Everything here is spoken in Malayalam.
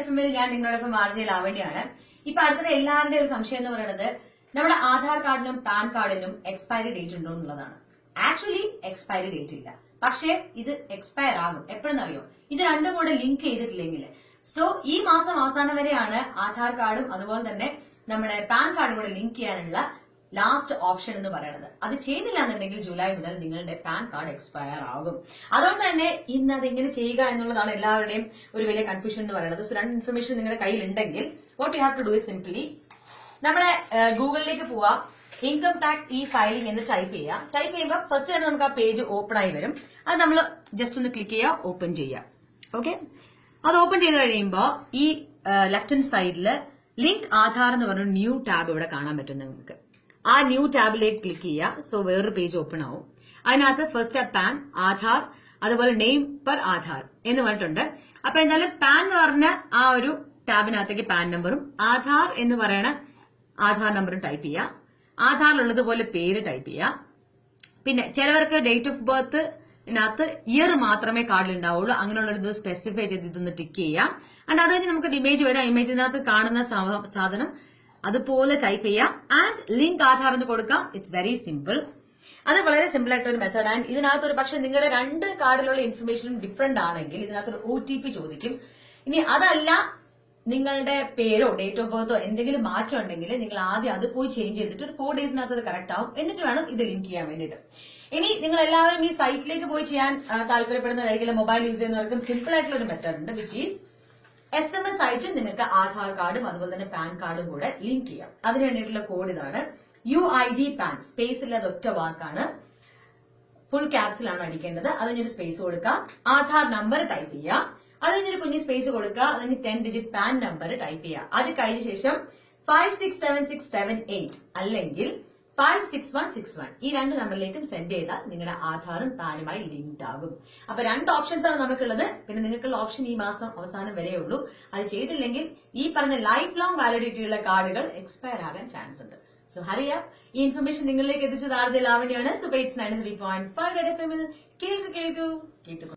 എഫ് ഞാൻ നിങ്ങളോടൊപ്പം ആർജയിൽ ആവേണ്ടിയാണ്. ഇപ്പൊ അടുത്തത് എല്ലാവരുടെയും ഒരു സംശയം എന്ന് പറയുന്നത് നമ്മുടെ ആധാർ കാർഡിനും പാൻ കാർഡിനും എക്സ്പയറി ഡേറ്റ് ഉണ്ടോ എന്നുള്ളതാണ്. ആക്ച്വലി എക്സ്പയറി ഡേറ്റ് ഇല്ല. പക്ഷേ ഇത് എക്സ്പയർ ആകും. എപ്പോഴെന്നറിയോ? ഇത് രണ്ടും കൂടെ ലിങ്ക് ചെയ്തിട്ടില്ലെങ്കിൽ. സോ ഈ മാസം അവസാനം വരെയാണ് ആധാർ കാർഡും അതുപോലെ തന്നെ നമ്മുടെ പാൻ കാർഡും കൂടെ ലിങ്ക് ചെയ്യാനുള്ള ലാസ്റ്റ് ഓപ്ഷൻ എന്ന് പറയുന്നത് അത് ചെയ്തില്ല എന്നുണ്ടെങ്കിൽ ജൂലൈ മുതൽ നിങ്ങളുടെ പാൻ കാർഡ് എക്സ്പയർ ആകും. അതുകൊണ്ട് തന്നെ ഇന്ന് അത് എങ്ങനെ ചെയ്യുക എന്നുള്ളതാണ് എല്ലാവരുടെയും ഒരു വലിയ കൺഫ്യൂഷൻ എന്ന് പറയുന്നത് സോ രണ്ട് ഇൻഫർമേഷൻ നിങ്ങളുടെ കയ്യിൽ ഉണ്ടെങ്കിൽ what you have to do is simply നമ്മുടെ ഗൂഗിളിലേക്ക് പോവാം. ഇൻകം ടാക്സ് ഇ ഫയലിംഗ് എന്ന് ടൈപ്പ് ചെയ്യാം. ടൈപ്പ് ചെയ്യുമ്പോൾ ഫസ്റ്റ് തന്നെ നമുക്ക് ആ പേജ് ഓപ്പൺ ആയി വരും. അത് നമ്മൾ ജസ്റ്റ് ഒന്ന് ക്ലിക്ക് ചെയ്യുക ഓപ്പൺ ചെയ്യുക. ഓക്കെ അത് ഓപ്പൺ ചെയ്ത് കഴിയുമ്പോൾ ഈ ലെഫ്റ്റ് ഹാൻഡ് സൈഡിൽ ലിങ്ക് ആധാർ എന്ന് പറഞ്ഞ ന്യൂ ടാബ് ഇവിടെ കാണാൻ പറ്റും നിങ്ങൾക്ക്. ആ ന്യൂ ടാബിലേക്ക് ക്ലിക്ക് ചെയ്യുക. സോ വേറൊരു പേജ് ഓപ്പൺ ആവും. അതിനകത്ത് ഫസ്റ്റ് പാൻ ആധാർ അതുപോലെ നെയിം പെർ ആധാർ എന്ന് പറഞ്ഞിട്ടുണ്ട്. അപ്പൊ എന്തായാലും പാൻ എന്ന് പറഞ്ഞ ആ ഒരു ടാബിനകത്തേക്ക് പാൻ നമ്പറും ആധാർ എന്ന് പറയണ ആധാർ നമ്പറും ടൈപ്പ് ചെയ്യുക. ആധാറിലുള്ളതുപോലെ പേര് ടൈപ്പ് ചെയ്യുക. പിന്നെ ചിലവർക്ക് ഡേറ്റ് ഓഫ് ബർത്ത് ഇതിനകത്ത് ഇയർ മാത്രമേ കാർഡിൽ ഉണ്ടാവുള്ളൂ. അങ്ങനെയുള്ള ഇത് സ്പെസിഫൈ ചെയ്ത് ഇതൊന്ന് ടിക്ക് ചെയ്യാം ആൻഡ് അത് കഴിഞ്ഞ് നമുക്ക് ഇമേജ് വരാം. ഇമേജിനകത്ത് കാണുന്ന സാധനം അതുപോലെ ടൈപ്പ് ചെയ്യാം. ആൻഡ് ലിങ്ക് ആധാർ എന്ന് കൊടുക്കാം. ഇറ്റ്സ് വെരി സിമ്പിൾ അത് വളരെ സിമ്പിൾ ആയിട്ട് ഒരു മെത്തേഡ് ആൻഡ് ഇതിനകത്ത് ഒരു പക്ഷെ നിങ്ങളുടെ രണ്ട് കാർഡിലുള്ള ഇൻഫർമേഷനും ഡിഫറെന്റ് ആണെങ്കിൽ ഇതിനകത്ത് ഒരു ഒ ടി പി ചോദിക്കും. ഇനി അതല്ല നിങ്ങളുടെ പേരോ ഡേറ്റ് ഓഫ് ബർത്തോ എന്തെങ്കിലും മാറ്റം ഉണ്ടെങ്കിൽ നിങ്ങൾ ആദ്യം അത് പോയി ചേഞ്ച് ചെയ്തിട്ട് ഒരു ഫോർ ഡേയ്സിനകത്ത് അത് കറക്റ്റ് ആവും. എന്നിട്ട് വേണം ഇത് ലിങ്ക് ചെയ്യാൻ വേണ്ടിയിട്ട്. ഇനി നിങ്ങൾ എല്ലാവരും ഈ സൈറ്റിലേക്ക് പോയി ചെയ്യാൻ താല്പര്യപ്പെടുന്നവരായിരിക്കും മൊബൈൽ യൂസ് ചെയ്യുന്നവർക്കും സിമ്പിൾ ആയിട്ടുള്ള ഒരു മെത്തേഡ് ഉണ്ട് which is S M S അയച്ച് നിങ്ങൾക്ക് ആധാർ കാർഡും അതുപോലെ തന്നെ പാൻ കാർഡും കൂടെ ലിങ്ക് ചെയ്യാം. അതിന് വേണ്ടിയിട്ടുള്ള കോഡ് ഇതാണ് U I D PAN space ഇല്ലാതെ ഒറ്റ വാക്കാണ്. ഫുൾ ക്യാപ്സിലാണ് അടിക്കേണ്ടത്. അതിനൊരു സ്പേസ് കൊടുക്കുക ആധാർ നമ്പർ ടൈപ്പ് ചെയ്യുക അതിനൊരു കുഞ്ഞ് സ്പേസ് കൊടുക്കുക. അതിന് ten digit PAN number type ചെയ്യുക അത് കഴിഞ്ഞ ശേഷം five six seven six seven eight അല്ലെങ്കിൽ five six one six one ഈ രണ്ട് നമ്പറിലേക്കും സെൻഡ് ചെയ്താൽ നിങ്ങളുടെ ആധാറും പാനുമായി ലിങ്ക്ഡ് ആകും. അപ്പൊ രണ്ട് ഓപ്ഷൻസ് ആണ് നമുക്കുള്ളത്. പിന്നെ നിങ്ങൾക്കുള്ള ഓപ്ഷൻ ഈ മാസം അവസാനം വരെ ഉള്ളൂ. അത് ചെയ്തില്ലെങ്കിൽ ഈ പറഞ്ഞ ലൈഫ് ലോങ് വാലിഡിറ്റി ഉള്ള കാർഡുകൾ എക്സ്പയർ ആകാൻ ചാൻസ് ഉണ്ട്. സോ ഹറിയ ഈ ഇൻഫർമേഷൻ നിങ്ങളിലേക്ക് എത്തിച്ചത് ആർജെ ലാവണിയാണ്. സോ പേറ്റ്സ് നയൻ ത്രീ പോയിന്റ് ഫൈവ് കേൾക്കു കേൾക്കൂ. കേട്ടു.